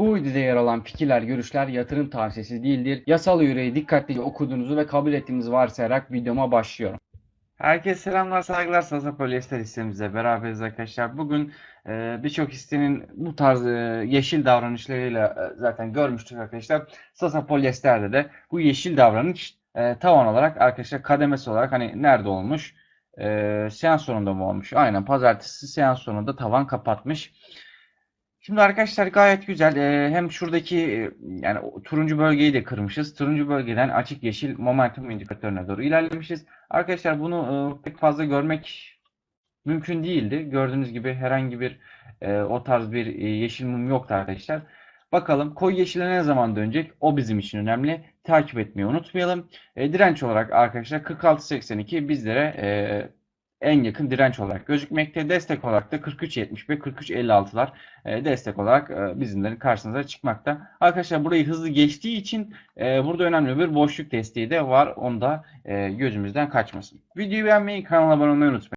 Bu videoda yer alan fikirler, görüşler yatırım tavsiyesi değildir. Yasal yüreği dikkatlice okuduğunuzu ve kabul ettiğinizi varsayarak videoma başlıyorum. Herkese selamlar, saygılar. Sasa Polyester hissemizle beraberiz arkadaşlar. Bugün e, birçok hissenin bu tarz e, yeşil davranışlarıyla e, zaten görmüştük arkadaşlar. Sasa Polyester'de de bu yeşil davranış e, tavan olarak arkadaşlar kademesi olarak hani nerede olmuş? E, seans sonunda mı olmuş? Aynen pazartesi seans sonunda tavan kapatmış. Şimdi arkadaşlar gayet güzel. Ee, hem şuradaki e, yani turuncu bölgeyi de kırmışız. Turuncu bölgeden açık yeşil momentum indikatörüne doğru ilerlemişiz. Arkadaşlar bunu e, pek fazla görmek mümkün değildi. Gördüğünüz gibi herhangi bir e, o tarz bir e, yeşil mum yoktu arkadaşlar. Bakalım koyu yeşile ne zaman dönecek? O bizim için önemli. Takip etmeyi unutmayalım. E, direnç olarak arkadaşlar 46.82 bizlere e, en yakın direnç olarak gözükmekte. Destek olarak da 43.70 ve 43.56'lar e, destek olarak e, bizimlerin karşınıza çıkmakta. Arkadaşlar burayı hızlı geçtiği için e, burada önemli bir boşluk desteği de var. Onu da gözümüzden kaçmasın. Videoyu beğenmeyi, kanala abone olmayı unutmayın.